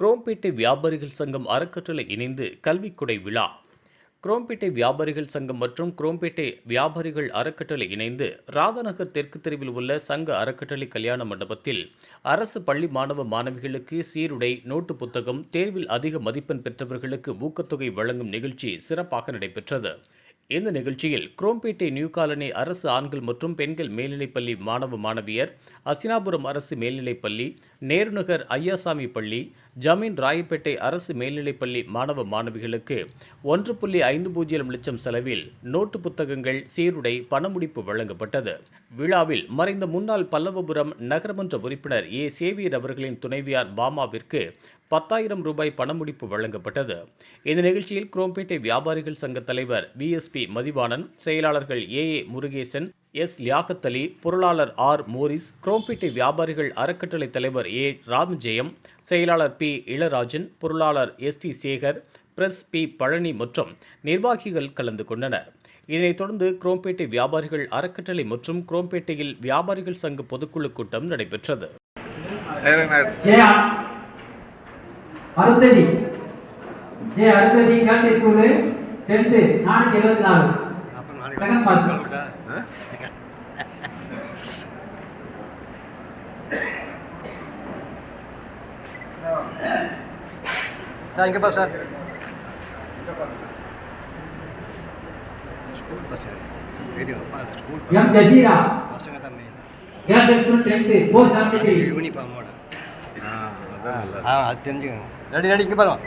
குரோம்பேட்டை வியாபாரிகள் சங்கம் அறக்கட்டளை இணைந்து கல்விக்குடை விழா. குரோம்பேட்டை வியாபாரிகள் சங்கம் மற்றும் குரோம்பேட்டை வியாபாரிகள் அறக்கட்டளை இணைந்து ராதாநகர் தெற்கு தெருவில் உள்ள சங்க அறக்கட்டளை கல்யாண மண்டபத்தில் அரசு பள்ளி மாணவ மாணவிகளுக்கு சீருடை நோட்டு புத்தகம் தேர்வில் அதிக மதிப்பெண் பெற்றவர்களுக்கு ஊக்கத்தொகை வழங்கும் நிகழ்ச்சி சிறப்பாக நடைபெற்றது. இந்த நிகழ்ச்சியில் குரோம்பேட்டை நியூ காலனி அரசு ஆண்கள் மற்றும் பெண்கள் மேல்நிலைப்பள்ளி மாணவ மாணவியர் அசினாபுரம் அரசு மேல்நிலைப்பள்ளி நேருநகர் ஐயாசாமி பள்ளி ஜமீன் ராயப்பேட்டை அரசு மேல்நிலைப்பள்ளி மாணவ மாணவிகளுக்கு ஒன்று புள்ளி ஐந்து பூஜ்ஜியம் லட்சம் செலவில் நோட்டு புத்தகங்கள் சீருடை பணமுடிப்பு வழங்கப்பட்டது. விழாவில் மறைந்த முன்னாள் பல்லவபுரம் நகரமன்ற உறுப்பினர் ஏ. சேவியர் அவர்களின் துணைவியார் பாமாவிற்கு பத்தாயிரம் ரூபாய் பணமுடிப்பு வழங்கப்பட்டது. இந்த நிகழ்ச்சியில் குரோம்பேட்டை வியாபாரிகள் சங்க தலைவர் விஎஸ்பி மதிவாணன் செயலாளர்கள் A A Murugesan S Liaquat Ali பொருளாளர் ஆர் மோரிஸ் குரோம்பேட்டை வியாபாரிகள் அறக்கட்டளை தலைவர் ஏ ராமஜெயம் செயலாளர் பி இளராஜன் பொருளாளர் S T Sekar press P Palani மற்றும் நிர்வாகிகள் கலந்து கொண்டனர். இதனைத் தொடர்ந்து குரோம்பேட்டை வியாபாரிகள் அறக்கட்டளை மற்றும் குரோம்பேட்டையில் வியாபாரிகள் சங்க பொதுக்குழு கூட்டம் நடைபெற்றது. அருந்ததி ஜெய அருந்ததி கேட்டு ஸ்கூலு டென்த்து நானூற்றி எழுபத்தி நாலு. செகண்ட் மார்க் சார் இங்கே பாரு சார். எம் ஜசீரா பசங்க தான் main gate school tenth four seventy three யூனிஃபார்மோட ஆ அது தெரிஞ்சுக்கணும் ரெடி ரெடி இங்கே பாருங்க.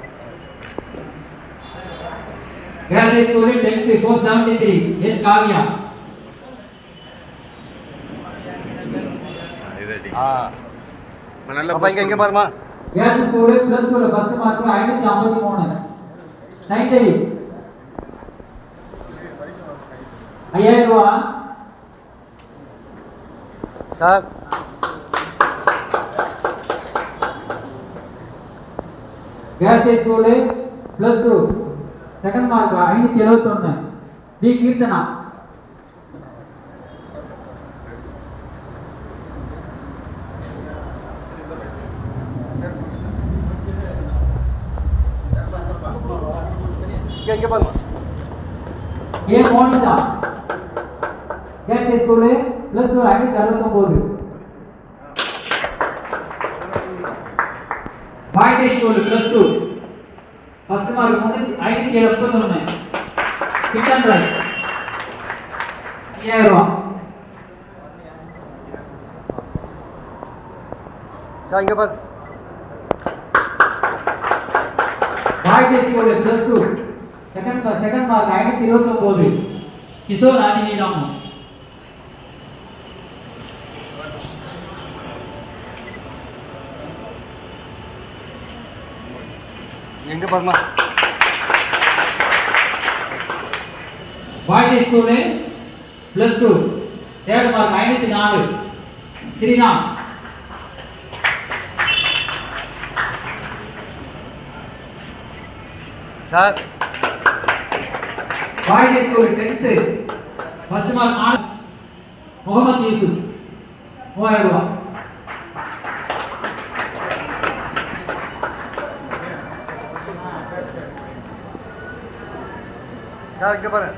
Four seventy three S Kaviya ஆ. அப்பா இங்கே இங்கே பாருமா. கேட்டு ஸ்கூலு ப்ளஸ் டூவில் ஃபஸ்ட் மார்க் ஐநூற்றி ஐம்பத்தி மூணு. சைந்தவி ஐயாயிரம் ரூபா. Sir. Gate school plus two second mark ஐநூற்றி எழுபத்தொன்று டி கீர்த்தனா இங்கே இங்கே பாருங்க ஏ மோனிதா கேட்டு ஸ்கூலு ப்ளஸ் டூ ஐநூற்றி அறுபத்தொம்போது பாய்டே school plus two first mark முன்னூற்றி ஐநூற்றி எழுபத்தொன்று சிக்கன் ரைஸ் ஐயாயிரம் ரூபா சார் இங்கே பாரு பாய்டே school plus two second second mark ஐநூற்றி இருபத்தொம்போது கிஷோர் ஆஞ்சநேயராமன் எங்கே பாருமா boys school plus two third mark ஐநூற்றி நாலு Sriram sir boys school tenth first mark நாலு முகமது யூசுப் மூவாயிரம் ரூபா சார் இங்கே பாரு?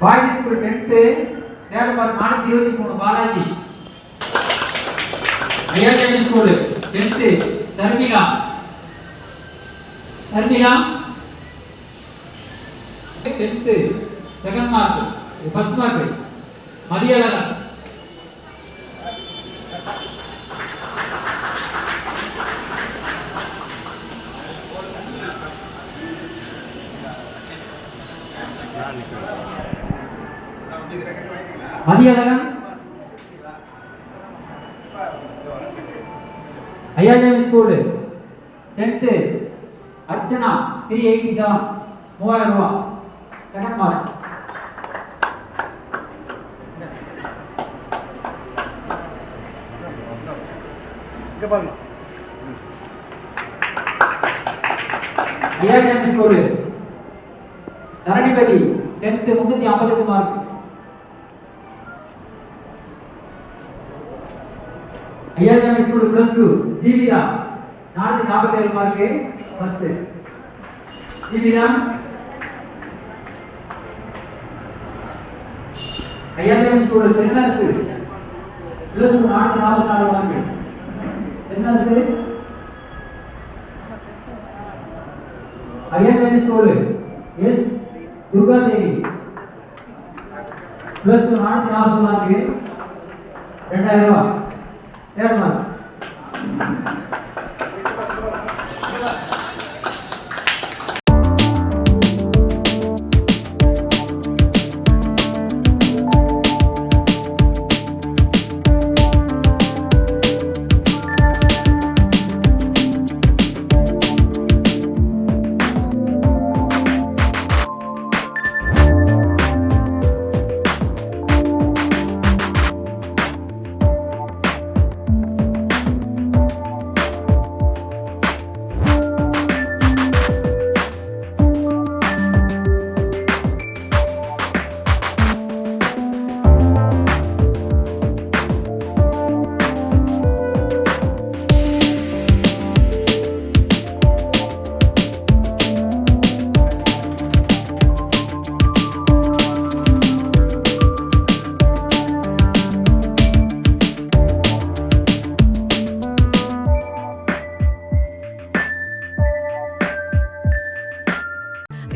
பாய்ஸ் ஒரு டென்த்து தேர்ட் நானூற்றி இருபத்தி மூணு பாலாஜி. ஐயாயிரம் school tenth Dharmika. Dharmika. Tenth second mark first mark Mathiyazhagan Mathiyazhagan ஐயாயிரம் school tenth Archana three eighty seven மூவாயிரம் ரூபா. செகண்ட் மார்க் இங்கே பாருங்க ஐயாயிரம் ஸ்கூலு தரணிபதி டென்த்து முன்னூற்றி ஐம்பத்தெட்டு மார்க் ஐயாயிரம் ஸ்கூல் பிளஸ் டூ ஜீவிதா நானூத்தி நாற்பத்தி ஏழு மார்க்கு ஃபர்ஸ்ட் ஜீவிதா ஐயாயிரம் ஸ்கூல் தென்னரசு பிளஸ் டூ நானூத்தி நாற்பத்தி நாலு மார்க்கு தென்னரசு ஐயாயிரம் school S Durgadevi plus two நானூத்தி நாற்பது மார்க்கு ரெண்டாயிரம் ரூபாய் エアマ